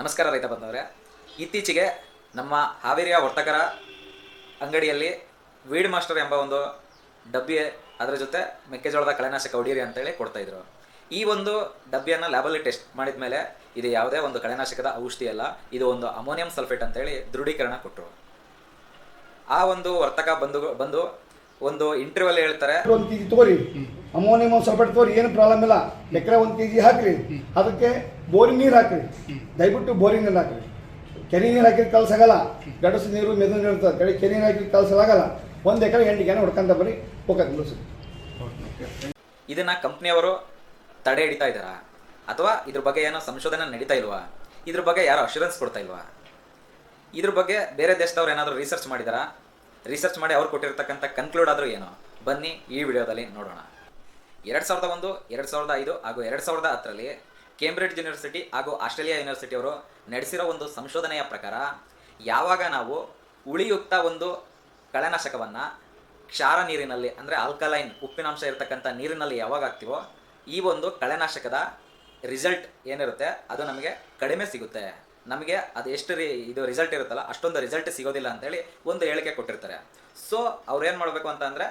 ನಮಸ್ಕಾರ ರೈತ ಬಂದವರೇ ಇತ್ತೀಚೆಗೆ ನಮ್ಮ ಹಾವೇರಿಯ ವರ್ತಕರ ಅಂಗಡಿಯಲ್ಲಿ ವೀಡ್ ಮಾಸ್ಟರ್ ಎಂಬ ಒಂದು ಡಬ್ಬಿ ಅದರ ಜೊತೆ ಮೆಕ್ಕೆಜೋಳದ ಕಳೆನಾಶಕ ಹೊಡೀರಿ ಅಂತೇಳಿ ಕೊಡ್ತಾ ಇದ್ರು. ಈ ಒಂದು ಡಬ್ಬಿಯನ್ನು ಲ್ಯಾಬಲ್ಲಿ ಟೆಸ್ಟ್ ಮಾಡಿದ ಮೇಲೆ ಇದು ಯಾವುದೇ ಒಂದು ಕಳೆನಾಶಕದ ಔಷಧಿ ಅಲ್ಲ, ಇದು ಒಂದು ಅಮೋನಿಯಂ ಸಲ್ಫೇಟ್ ಅಂತೇಳಿ ದೃಢೀಕರಣ ಕೊಟ್ಟರು ಆ ಒಂದು ವರ್ತಕ ಬಂದು ಬಂದು ಒಂದು ಇಂಟರ್ವ್ಯೂ ಹೇಳ್ತಾರೆ. ಅಮೋನಿಯಂ ಸಲ್ಫೇಟ್ ಸ್ವಲ್ಪ ತಗೋರಿ ಏನು ಪ್ರಾಬ್ಲಮ್ ಇಲ್ಲ. ಎಕರೆ ಒಂದು ಕೆಜಿ ಹಾಕ್ರಿ. ಅದಕ್ಕೆ ಬೋರಿಂಗ್ ನೀರು ಹಾಕ್ರಿ. ದಯವಿಟ್ಟು ಬೋರಿಂಗ್ ನೀರು ಹಾಕ್ರಿ. ಕೆರೆ ನೀರು ಹಾಕಿದ್ರೆ ಕಲ್ಸಾಗಲ್ಲ ಗಡಸು ನೀರು ಮೆದು ನೀರು ಇರ್ತದೆ. ಕಡೆ ಕೆರೆ ನೀರು ಹಾಕಿದ್ರೆ ಕಲ್ಸಲಾಗಲ್ಲ ಒಂದು ಎಕರೆ ಎಂಟು ಕ್ಯಾನ್ ಹೊಡ್ಕೊಂತ ಬರೀ ಹೋಗಕ್ಕೆ ನಿಲ್ಲಿಸಿ ಇದನ್ನ ಕಂಪ್ನಿಯವರು ತಡೆ ಹಿಡಿತಾ ಇದ್ದಾರಾ? ಅಥವಾ ಇದ್ರ ಬಗ್ಗೆ ಏನೋ ಸಂಶೋಧನೆ ನಡೀತಾ ಇಲ್ವಾ? ಇದ್ರ ಬಗ್ಗೆ ಯಾರೋ ಅಶ್ಯೂರೆನ್ಸ್ ಕೊಡ್ತಾ ಇಲ್ವಾ? ಇದ್ರ ಬಗ್ಗೆ ಬೇರೆ ದೇಶದವ್ರು ಏನಾದರೂ ರಿಸರ್ಚ್ ಮಾಡಿದಾರಾ? ರಿಸರ್ಚ್ ಮಾಡಿ ಅವ್ರು ಕೊಟ್ಟಿರ್ತಕ್ಕಂಥ ಕನ್ಕ್ಲೂಡ್ ಆದರೂ ಏನೋ? ಬನ್ನಿ ಈ ವಿಡಿಯೋದಲ್ಲಿ ನೋಡೋಣ. ಎರಡು ಸಾವಿರದ ಒಂದು, ಎರಡು ಸಾವಿರದ ಐದು ಹಾಗೂ ಎರಡು ಸಾವಿರದ ಹತ್ತರಲ್ಲಿ ಕೇಂಬ್ರಿಡ್ಜ್ ಯೂನಿವರ್ಸಿಟಿ ಹಾಗೂ ಆಸ್ಟ್ರೇಲಿಯಾ ಯೂನಿವರ್ಸಿಟಿ ಅವರು ನಡೆಸಿರೋ ಒಂದು ಸಂಶೋಧನೆಯ ಪ್ರಕಾರ ಯಾವಾಗ ನಾವು ಉಳಿಯುಕ್ತ ಒಂದು ಕಳೆನಾಶಕವನ್ನು ಕ್ಷಾರ ನೀರಿನಲ್ಲಿ, ಅಂದರೆ ಆಲ್ಕಲೈನ್ ಉಪ್ಪಿನಾಂಶ ಇರತಕ್ಕಂಥ ನೀರಿನಲ್ಲಿ ಯಾವಾಗ ಹಾಕ್ತೀವೋ ಈ ಒಂದು ಕಳೆನಾಶಕದ ರಿಸಲ್ಟ್ ಏನಿರುತ್ತೆ ಅದು ನಮಗೆ ಕಡಿಮೆ ಸಿಗುತ್ತೆ. ನಮಗೆ ಅದು ಎಷ್ಟು ರೀ ಇದು ರಿಸಲ್ಟ್ ಇರುತ್ತಲ್ಲ ಅಷ್ಟೊಂದು ರಿಸಲ್ಟ್ ಸಿಗೋದಿಲ್ಲ ಅಂತೇಳಿ ಒಂದು ಹೇಳಿಕೆ ಕೊಟ್ಟಿರ್ತಾರೆ. ಸೊ ಅವ್ರು ಏನು ಮಾಡಬೇಕು ಅಂತ ಅಂದರೆ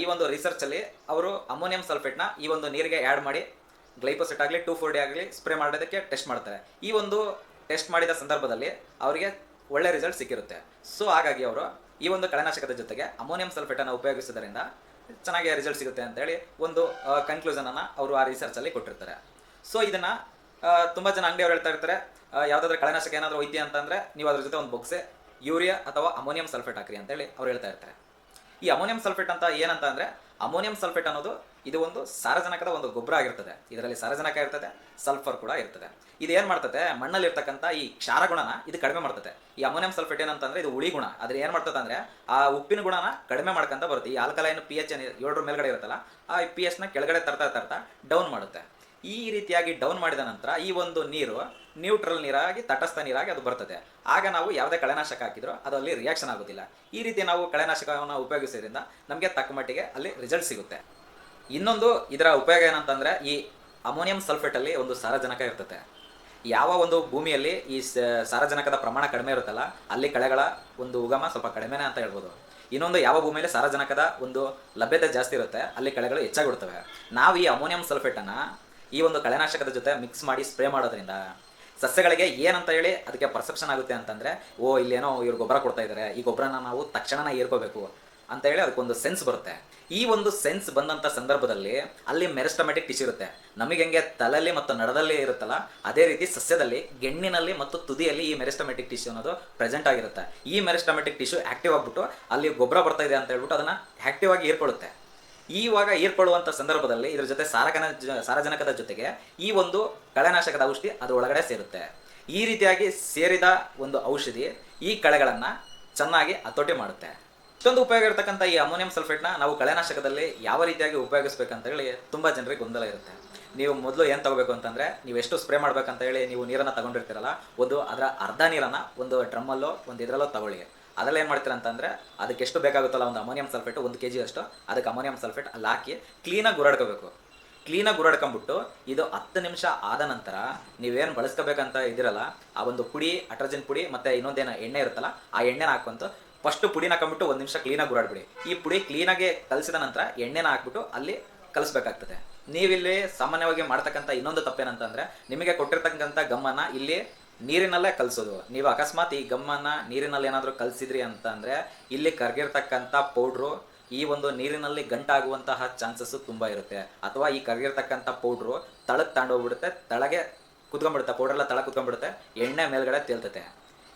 ಈ ಒಂದು ರಿಸರ್ಚಲ್ಲಿ ಅವರು ಅಮೋನಿಯಂ ಸಲ್ಫೇಟ್ನ ಈ ಒಂದು ನೀರಿಗೆ ಆ್ಯಡ್ ಮಾಡಿ ಗ್ಲೈಪೋಸೆಟ್ ಆಗಲಿ ಟೂ ಫೋರ್ ಡಿ ಆಗಲಿ ಸ್ಪ್ರೇ ಮಾಡೋದಕ್ಕೆ ಟೆಸ್ಟ್ ಮಾಡ್ತಾರೆ. ಈ ಒಂದು ಟೆಸ್ಟ್ ಮಾಡಿದ ಸಂದರ್ಭದಲ್ಲಿ ಅವರಿಗೆ ಒಳ್ಳೆ ರಿಸಲ್ಟ್ ಸಿಕ್ಕಿರುತ್ತೆ. ಸೊ ಹಾಗಾಗಿ ಅವರು ಈ ಒಂದು ಕಳೆನಾಶಕದ ಜೊತೆಗೆ ಅಮೋನಿಯಂ ಸಲ್ಫೇಟನ್ನು ಉಪಯೋಗಿಸೋದ್ರಿಂದ ಚೆನ್ನಾಗಿ ರಿಸಲ್ಟ್ ಸಿಗುತ್ತೆ ಅಂತೇಳಿ ಒಂದು ಕನ್ಕ್ಲೂಷನನ್ನು ಅವರು ಆ ರಿಸರ್ಚಲ್ಲಿ ಕೊಟ್ಟಿರ್ತಾರೆ. ಸೊ ಇದನ್ನು ತುಂಬ ಜನ ಅಂಗಡಿಯವ್ರು ಹೇಳ್ತಾ ಇರ್ತಾರೆ ಯಾವುದಾದ್ರೂ ಕಳೆನಾಶಕ ಏನಾದರೂ ಐತಿ ಅಂತಂದರೆ ನೀವು ಅದ್ರ ಜೊತೆ ಒಂದು ಬೊಕ್ಸೆ ಯೂರಿಯಾ ಅಥವಾ ಅಮೋನಿಯಂ ಸಲ್ಫೇಟ್ ಹಾಕ್ರಿ ಅಂತೇಳಿ ಅವ್ರು ಹೇಳ್ತಾ ಇರ್ತಾರೆ. ಈ ಅಮೋನಿಯಂ ಸಲ್ಫೇಟ್ ಅಂತ ಏನಂತ ಅಂದರೆ ಅಮೋನಿಯಂ ಸಲ್ಫೇಟ್ ಅನ್ನೋದು ಇದು ಒಂದು ಸಾರಜನಕದ ಒಂದು ಗೊಬ್ಬರ ಆಗಿರ್ತದೆ. ಇದರಲ್ಲಿ ಸಾರಜನಕ ಇರ್ತದೆ, ಸಲ್ಫರ್ ಕೂಡ ಇರ್ತದೆ. ಇದು ಏನು ಮಾಡ್ತದೆ? ಮಣ್ಣಲ್ಲಿ ಇರ್ತಕ್ಕಂಥ ಈ ಕ್ಷಾರ ಗುಣನ ಇದು ಕಡಿಮೆ ಮಾಡ್ತದೆ. ಈ ಅಮೋನಿಯಂ ಸಲ್ಫೇಟ್ ಏನಂತಂದ್ರೆ ಇದು ಉಳಿ ಗುಣ. ಅದ್ರ ಏನು ಮಾಡ್ತದೆ ಅಂದ್ರೆ ಆ ಉಪ್ಪಿನ ಗುಣನ ಕಡಿಮೆ ಮಾಡ್ಕೊಂತ ಬರುತ್ತೆ. ಈ ಆಲ್ಕಲೈನ್ ಪಿ ಎಚ್ ಏಳರ ಮೇಲ್ಗಡೆ ಇರುತ್ತಲ್ಲ, ಆ ಪಿ ನ ಕೆಳಗಡೆ ತರ್ತಾ ತರ್ತಾ ಡೌನ್ ಮಾಡುತ್ತೆ. ಈ ರೀತಿಯಾಗಿ ಡೌನ್ ಮಾಡಿದ ನಂತರ ಈ ಒಂದು ನೀರು ನ್ಯೂಟ್ರಲ್ ನೀರಾಗಿ, ತಟಸ್ಥ ನೀರಾಗಿ ಅದು ಬರ್ತದೆ. ಆಗ ನಾವು ಯಾವುದೇ ಕಳೆನಾಶಕ ಹಾಕಿದ್ರು ಅದರಲ್ಲಿ ರಿಯಾಕ್ಷನ್ ಆಗೋದಿಲ್ಲ. ಈ ರೀತಿ ನಾವು ಕಳೆನಾಶಕವನ್ನು ಉಪಯೋಗಿಸೋದ್ರಿಂದ ನಮಗೆ ತಕ್ಕ ಮಟ್ಟಿಗೆ ಅಲ್ಲಿ ರಿಸಲ್ಟ್ ಸಿಗುತ್ತೆ. ಇನ್ನೊಂದು ಇದರ ಉಪಯೋಗ ಏನಂತಂದ್ರೆ ಈ ಅಮೋನಿಯಂ ಸಲ್ಫೇಟಲ್ಲಿ ಒಂದು ಸಾರಜನಕ ಇರ್ತದೆ. ಯಾವ ಒಂದು ಭೂಮಿಯಲ್ಲಿ ಈ ಸಾರಜನಕದ ಪ್ರಮಾಣ ಕಡಿಮೆ ಇರುತ್ತಲ್ಲ, ಅಲ್ಲಿ ಕಳೆಗಳ ಒಂದು ಉಗಮ ಸ್ವಲ್ಪ ಕಡಿಮೆನೇ ಅಂತ ಹೇಳ್ಬೋದು. ಇನ್ನೊಂದು ಯಾವ ಭೂಮಿಯಲ್ಲಿ ಸಾರಜನಕದ ಒಂದು ಲಭ್ಯತೆ ಜಾಸ್ತಿ ಇರುತ್ತೆ, ಅಲ್ಲಿ ಕಳೆಗಳು ಹೆಚ್ಚಾಗಿಬಿಡ್ತವೆ ನಾವು ಈ ಅಮೋನಿಯಂ ಸಲ್ಫೇಟನ್ನು ಈ ಒಂದು ಕಳೆನಾಶಕದ ಜೊತೆ ಮಿಕ್ಸ್ ಮಾಡಿ ಸ್ಪ್ರೇ ಮಾಡೋದ್ರಿಂದ ಸಸ್ಯಗಳಿಗೆ ಏನಂತ ಹೇಳಿ ಅದಕ್ಕೆ ಪರ್ಸೆಪ್ಷನ್ ಆಗುತ್ತೆ ಅಂತಂದ್ರೆ, ಓ, ಇಲ್ಲೇನೋ ಇವ್ರು ಗೊಬ್ಬರ ಕೊಡ್ತಾ ಇದ್ದಾರೆ ಈ ಗೊಬ್ಬರನ ನಾವು ತಕ್ಷಣನ ಏರ್ಕೋಬೇಕು ಅಂತ ಹೇಳಿ ಅದಕ್ಕೊಂದು ಸೆನ್ಸ್ ಬರುತ್ತೆ. ಈ ಒಂದು ಸೆನ್ಸ್ ಬಂದಂಥ ಸಂದರ್ಭದಲ್ಲಿ ಅಲ್ಲಿ ಮೆರಿಸ್ಟಮೆಟಿಕ್ ಟಿಶ್ಯೂ ಇರುತ್ತೆ. ನಮಗೆ ಹೆಂಗೆ ತಲೆಯಲ್ಲಿ ಮತ್ತು ನಡದಲ್ಲಿ ಇರುತ್ತಲ್ಲ, ಅದೇ ರೀತಿ ಸಸ್ಯದಲ್ಲಿ, ಗೆಣ್ಣಿನಲ್ಲಿ ಮತ್ತು ತುದಿಯಲ್ಲಿ ಈ ಮೆರಿಸ್ಟಮೆಟಿಕ್ ಟಿಶ್ಯೂ ಅನ್ನೋದು ಪ್ರೆಸೆಂಟ್ ಆಗಿರುತ್ತೆ. ಈ ಮೆರಿಸ್ಟಮೆಟಿಕ್ ಟಿಶ್ಯೂ ಆಕ್ಟಿವ್ ಆಗ್ಬಿಟ್ಟು ಅಲ್ಲಿ ಗೊಬ್ಬರ ಬರ್ತಾ ಇದೆ ಅಂತ ಹೇಳ್ಬಿಟ್ಟು ಅದನ್ನ ಆಕ್ಟಿವ್ ಆಗಿ ಹೀರ್ಕೊಳ್ಳುತ್ತೆ ಈವಾಗ ಏರ್ಪಡುವಂಥ ಸಂದರ್ಭದಲ್ಲಿ ಇದ್ರ ಜೊತೆ ಸಾರಕನ ಸಾರಜನಕದ ಜೊತೆಗೆ ಈ ಒಂದು ಕಳೆನಾಶಕದ ಔಷಧಿ ಅದು ಒಳಗಡೆ ಸೇರುತ್ತೆ. ಈ ರೀತಿಯಾಗಿ ಸೇರಿದ ಒಂದು ಔಷಧಿ ಈ ಕಳೆಗಳನ್ನು ಚೆನ್ನಾಗಿ ಹತೋಟಿ ಮಾಡುತ್ತೆ. ಇಷ್ಟೊಂದು ಉಪಯೋಗ ಇರತಕ್ಕಂಥ ಈ ಅಮೋನಿಯಂ ಸಲ್ಫೇಟ್ನ ನಾವು ಕಳೆನಾಶಕದಲ್ಲಿ ಯಾವ ರೀತಿಯಾಗಿ ಉಪಯೋಗಿಸ್ಬೇಕಂತ ಹೇಳಿ ತುಂಬ ಜನರಿಗೆ ಗೊಂದಲ ಇರುತ್ತೆ. ನೀವು ಮೊದಲು ಏನು ತಗೋಬೇಕು ಅಂತಂದರೆ ನೀವು ಎಷ್ಟು ಸ್ಪ್ರೇ ಮಾಡ್ಬೇಕಂತ ಹೇಳಿ ನೀವು ನೀರನ್ನು ತಗೊಂಡಿರ್ತೀರಲ್ಲ, ಒಂದು ಅದರ ಅರ್ಧ ನೀರನ್ನು ಒಂದು ಡ್ರಮ್ಮಲ್ಲೋ, ಒಂದು ಇದರಲ್ಲೋ ತಗೊಳ್ಳಿ. ಅದರಲ್ಲಿ ಏನು ಮಾಡ್ತೀರ ಅಂತಂದರೆ, ಅದಕ್ಕೆ ಎಷ್ಟು ಬೇಕಾಗುತ್ತಲ್ಲ ಒಂದು ಅಮೋನಿಯಂ ಸಲ್ಫೇಟ್, ಒಂದು ಕೆ ಜಿ ಅಷ್ಟು, ಅದಕ್ಕೆ ಅಮೋನಿಯಂ ಸಲ್ಫೇಟ್ ಅಲ್ಲಿ ಹಾಕಿ ಕ್ಲೀನಾಗಿ ಗುರಾಡ್ಕೋಬೇಕು. ಕ್ಲೀನಾಗಿ ಗುರಾಡ್ಕೊಂಬಿಟ್ಟು ಇದು ಹತ್ತು ನಿಮಿಷ ಆದ ನಂತರ ನೀವೇನು ಬಳಸ್ಕೋಬೇಕಂತ ಇದಿರಲ್ಲ ಆ ಒಂದು ಪುಡಿ ಅಟ್ರಜನ್ ಪುಡಿ ಮತ್ತು ಇನ್ನೊಂದೇನು ಎಣ್ಣೆ ಇರುತ್ತಲ್ಲ, ಆ ಎಣ್ಣೆನ ಹಾಕೊಂತು ಫಸ್ಟ್ ಪುಡಿನ ಹಾಕೊಂಬಿಟ್ಟು ಒಂದು ನಿಮಿಷ ಕ್ಲೀನಾಗಿ ಗುರಾಡ್ಬಿಡಿ. ಈ ಪುಡಿ ಕ್ಲೀನಾಗಿ ಕಲಸಿದ ನಂತರ ಎಣ್ಣೆನ ಹಾಕ್ಬಿಟ್ಟು ಅಲ್ಲಿ ಕಲಿಸ್ಬೇಕಾಗ್ತದೆ. ನೀವಿಲ್ಲಿ ಸಾಮಾನ್ಯವಾಗಿ ಮಾಡ್ತಕ್ಕಂಥ ಇನ್ನೊಂದು ತಪ್ಪೇನಂತಂದರೆ, ನಿಮಗೆ ಕೊಟ್ಟಿರ್ತಕ್ಕಂಥ ಗಮ್ಮನ ಇಲ್ಲಿ ನೀರಿನಲ್ಲೇ ಕಲಿಸೋದು. ನೀವು ಅಕಸ್ಮಾತ್ ಈ ಗಮ್ಮನ್ನ ನೀರಿನಲ್ಲಿ ಏನಾದರೂ ಕಲಿಸಿದ್ರಿ ಅಂತ ಅಂದರೆ ಇಲ್ಲಿ ಕರ್ಗಿರ್ತಕ್ಕಂಥ ಪೌಡ್ರು ಈ ಒಂದು ನೀರಿನಲ್ಲಿ ಗಂಟಾಗುವಂತಹ ಚಾನ್ಸಸ್ಸು ತುಂಬ ಇರುತ್ತೆ. ಅಥವಾ ಈ ಕರ್ಗಿರ್ತಕ್ಕಂಥ ಪೌಡ್ರು ತಳಕ್ಕೆ ತಾಂಡೋಗ್ಬಿಡುತ್ತೆ, ತಳಗೆ ಕುತ್ಕೊಂಡ್ಬಿಡುತ್ತೆ ಪೌಡ್ರೆಲ್ಲ ತಳ ಕುತ್ಕೊಂಡ್ಬಿಡುತ್ತೆ ಎಣ್ಣೆ ಮೇಲ್ಗಡೆ ತೇಲ್ತತೆ.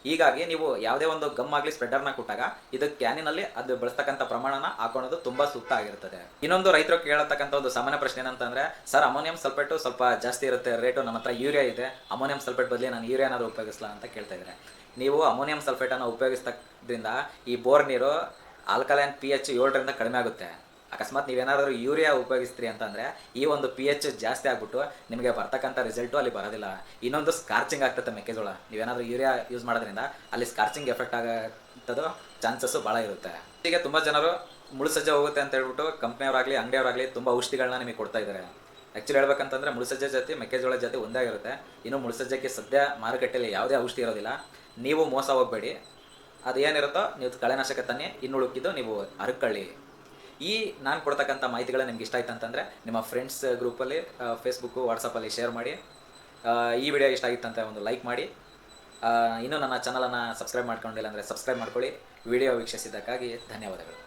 ಹೀಗಾಗಿ ನೀವು ಯಾವುದೇ ಒಂದು ಗಮ್ ಆಗಲಿ ಸ್ಪ್ರೆಡರ್ನ ಕೊಟ್ಟಾಗ ಇದು ಕ್ಯಾನಿನಲ್ಲಿ ಅದು ಬಳಸ್ತಕ್ಕಂಥ ಪ್ರಮಾಣನ ಹಾಕೊಳ್ಳೋದು ತುಂಬಾ ಸೂಕ್ತ ಆಗಿರುತ್ತದೆ ಇನ್ನೊಂದು ರೈತರು ಕೇಳತಕ್ಕಂಥ ಒಂದು ಸಾಮಾನ್ಯ ಪ್ರಶ್ನೆ ಏನಂತಂದ್ರೆ ಸರ್ ಅಮೋನಿಯಂ ಸಲ್ಫೇಟು ಸ್ವಲ್ಪ ಜಾಸ್ತಿ ಇರುತ್ತೆ ರೇಟು ನಮ್ಮ ಹತ್ರ ಯೂರಿಯಾ ಇದೆ ಅಮೋನಿಯಂ ಸಲ್ಫೇಟ್ ಬದಲಿ ನಾನು ಯೂರಿಯಾ ಏನಾದರೂ ಉಪಯೋಗಿಸ್ಲಾ? ಅಂತ ಕೇಳ್ತಾ ಇದ್ದಾರೆ ನೀವು ಅಮೋನಿಯಂ ಸಲ್ಫೇಟನ್ನು ಉಪಯೋಗಿಸ್ತದ್ರಿಂದ ಈ ಬೋರ್ ನೀರು ಆಲ್ಕಲೈನ್ ಪಿ ಎಚ್ ಏಳರಿಂದ ಕಡಿಮೆ ಆಗುತ್ತೆ. ಅಕಸ್ಮಾತ್ ನೀವೇನಾದರೂ ಯೂರಿಯಾ ಉಪಯೋಗಿಸ್ತೀರಿ ಅಂತಂದರೆ, ಈ ಒಂದು ಪಿ ಎಚ್ ಜಾಸ್ತಿ ಆಗ್ಬಿಟ್ಟು ನಿಮಗೆ ಬರ್ತಕ್ಕಂಥ ರಿಸಲ್ಟು ಅಲ್ಲಿ ಬರೋದಿಲ್ಲ. ಇನ್ನೊಂದು ಸ್ಕಾರ್ಚಿಂಗ್ ಆಗ್ತದೆ ಮೆಕ್ಕೆಜೋಳ. ನೀವೇನಾದರೂ ಯೂರಿಯಾ ಯೂಸ್ ಮಾಡೋದ್ರಿಂದ ಅಲ್ಲಿ ಸ್ಕಾರ್ಚಿಂಗ್ ಎಫೆಕ್ಟ್ ಆಗತ್ತದು ಚಾನ್ಸಸ್ಸು ಭಾಳ ಇರುತ್ತೆ. ಈಗ ತುಂಬ ಜನರು ಮುಳುಸಜ್ಜೆ ಹೋಗುತ್ತೆ ಅಂತ ಹೇಳ್ಬಿಟ್ಟು ಕಂಪ್ನಿಯವರಾಗಲಿ ಅಂಗಡಿಯವರಾಗಲಿ ತುಂಬ ಔಷಧಿಗಳನ್ನ ನಿಮಗೆ ಕೊಡ್ತಾ ಇದ್ದಾರೆ. ಆ್ಯಕ್ಚುಲಿ ಹೇಳ್ಬೇಕಂತಂದ್ರೆ ಮುಳುಸಜ್ಜೆ ಜಾತಿ, ಮೆಕ್ಕೆಜೋಳ ಜಾತಿ ಒಂದೇ ಆಗಿರುತ್ತೆ. ಇನ್ನು ಮುಳುಸಜ್ಜೆಗೆ ಸದ್ಯ ಮಾರುಕಟ್ಟೆಯಲ್ಲಿ ಯಾವುದೇ ಔಷಧಿ ಇರೋದಿಲ್ಲ. ನೀವು ಮೋಸ ಹೋಗಬೇಡಿ. ಅದೇನಿರುತ್ತೋ ನೀವು ಕಳೆನಾಶಕ ತನ್ನಿ ಇನ್ನು ಉಳುಕಿದ್ದು ನೀವು ಹರಕೊಳ್ಳಿ ಈ ನಾನು ಕೊಡ್ತಕ್ಕಂಥ ಮಾಹಿತಿಗಳು ನಿಮ್ಗೆ ಇಷ್ಟ ಆಯ್ತು ಅಂತಂದರೆ ನಿಮ್ಮ ಫ್ರೆಂಡ್ಸ್ ಗ್ರೂಪಲ್ಲಿ ಫೇಸ್ಬುಕ್ಕು ವಾಟ್ಸಪ್ಪಲ್ಲಿ ಶೇರ್ ಮಾಡಿ. ಈ ವಿಡಿಯೋ ಇಷ್ಟ ಆಗಿತ್ತಂತ ಒಂದು ಲೈಕ್ ಮಾಡಿ. ಇನ್ನೂ ನನ್ನ ಚಾನಲನ್ನು ಸಬ್ಸ್ಕ್ರೈಬ್ ಮಾಡ್ಕೊಂಡಿಲ್ಲ ಅಂದರೆ ಸಬ್ಸ್ಕ್ರೈಬ್ ಮಾಡ್ಕೊಳ್ಳಿ. ವಿಡಿಯೋ ವೀಕ್ಷಿಸಿದ್ದಕ್ಕಾಗಿ ಧನ್ಯವಾದಗಳು.